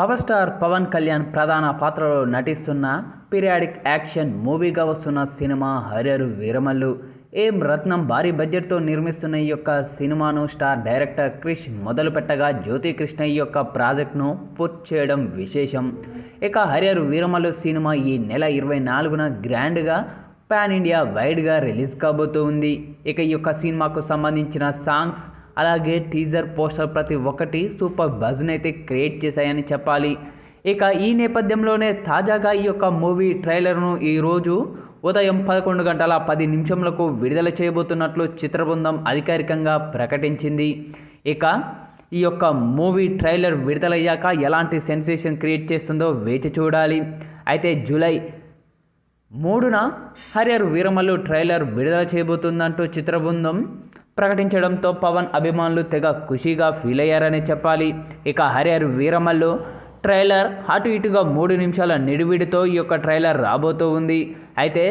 Power star Pawan Kalyan ప్రధాన పాత్రలో నటిస్తున్న పీరియాడిక్ యాక్షన్ మూవీగా వస్తున్న సినిమా హర్యరు వీరమల్లు. ఏం రత్నం భారీ బడ్జెట్తో నిర్మిస్తున్న ఈ యొక్క సినిమాను స్టార్ డైరెక్టర్ క్రిష్ మొదలు పెట్టగా జ్యోతి కృష్ణ ఈ యొక్క ప్రాజెక్ట్ను పూర్తి చేయడం విశేషం. ఇక హర్యరు వీరమల్లు సినిమా ఈ నెల ఇరవై నాలుగున గ్రాండ్గా పాన్ ఇండియా వైడ్గా రిలీజ్ కాబోతుంది ఇక ఈ యొక్క సినిమాకు సంబంధించిన సాంగ్స్ అలాగే టీజర్ పోస్టర్ ప్రతి ఒక్కటి సూపర్ బజ్ని అయితే క్రియేట్ చేశాయని చెప్పాలి. ఇక ఈ నేపథ్యంలోనే తాజాగా ఈ యొక్క మూవీ ట్రైలర్ను ఈరోజు ఉదయం పదకొండు గంటల పది నిమిషంలకు విడుదల చేయబోతున్నట్లు చిత్రబృందం అధికారికంగా ప్రకటించింది. ఇక ఈ యొక్క మూవీ ట్రైలర్ విడుదలయ్యాక ఎలాంటి సెన్సేషన్ క్రియేట్ చేస్తుందో వేచి చూడాలి. అయితే జూలై మూడున హరియర్ వీరమల్లు ట్రైలర్ విడుదల చేయబోతుందంటూ చిత్రబృందం ప్రకటించడంతో పవన్ అభిమానులు తెగ ఖుషీగా ఫీల్ అయ్యారని చెప్పాలి. ఇక హరిహర్ వీరమల్లు ట్రైలర్ అటు ఇటుగా మూడు నిమిషాల నిడివిడితో ఈ యొక్క ట్రైలర్ రాబోతూ ఉంది. అయితే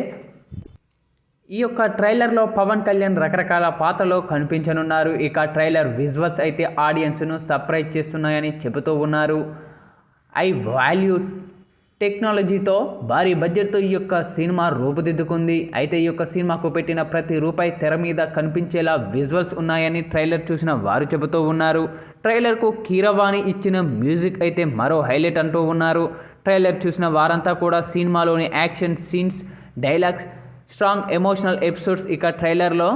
ఈ యొక్క ట్రైలర్లో పవన్ కళ్యాణ్ రకరకాల పాత్రలో కనిపించనున్నారు. ఇక ట్రైలర్ విజువల్స్ అయితే ఆడియన్స్ను సర్ప్రైజ్ చేస్తున్నాయని చెబుతూ ఉన్నారు. ఐ వాల్యూ టెక్నాలజీతో భారీ బడ్జెట్తో ఈ యొక్క సినిమా రూపుదిద్దుకుంది. అయితే ఈ యొక్క సినిమాకు పెట్టిన ప్రతి రూపాయి తెర మీద కనిపించేలా విజువల్స్ ఉన్నాయని ట్రైలర్ చూసిన వారు చెబుతూ ఉన్నారు. ట్రైలర్కు కీరవాణి ఇచ్చిన మ్యూజిక్ అయితే మరో హైలైట్ అంటూ ఉన్నారు. ట్రైలర్ చూసిన వారంతా కూడా సినిమాలోని action scenes dialogues strong emotional episodes ఇక ట్రైలర్లో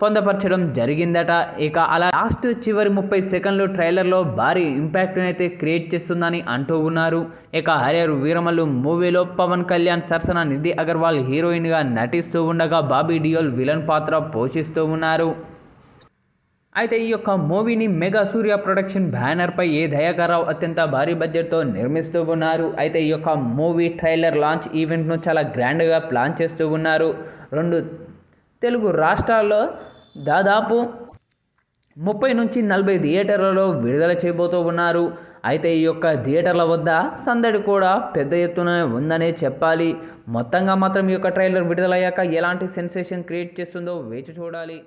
పొందపరచడం జరిగిందట. ఇక అలా లాస్ట్ చివరి ముప్పై సెకండ్లు ట్రైలర్లో భారీ ఇంపాక్ట్ని అయితే క్రియేట్ చేస్తుందని అంటూ ఉన్నారు. ఇక హరియర్ వీరమల్లు మూవీలో పవన్ కళ్యాణ్ సరసన నిధి అగర్వాల్ హీరోయిన్గా నటిస్తూ ఉండగా బాబీ డియోల్ విలన్ పాత్ర పోషిస్తూ ఉన్నారు. అయితే ఈ యొక్క మూవీని మెగా సూర్య ప్రొడక్షన్ బ్యానర్పై ఏ దయాకరావు అత్యంత భారీ బడ్జెట్తో నిర్మిస్తూ ఉన్నారు. అయితే ఈ యొక్క మూవీ ట్రైలర్ లాంచ్ ఈవెంట్ను చాలా గ్రాండ్గా ప్లాన్ చేస్తూ ఉన్నారు. రెండు తెలుగు రాష్ట్రాల్లో దాదాపు ముప్పై నుంచి నలభై థియేటర్లలో విడుదల చేయబోతూ ఉన్నారు. అయితే ఈ యొక్క థియేటర్ల వద్ద సందడి కూడా పెద్ద ఎత్తున ఉందనే చెప్పాలి. మొత్తంగా మాత్రం ఈ యొక్క ట్రైలర్ విడుదలయ్యాక ఎలాంటి సెన్సేషన్ క్రియేట్ చేస్తుందో వేచి చూడాలి.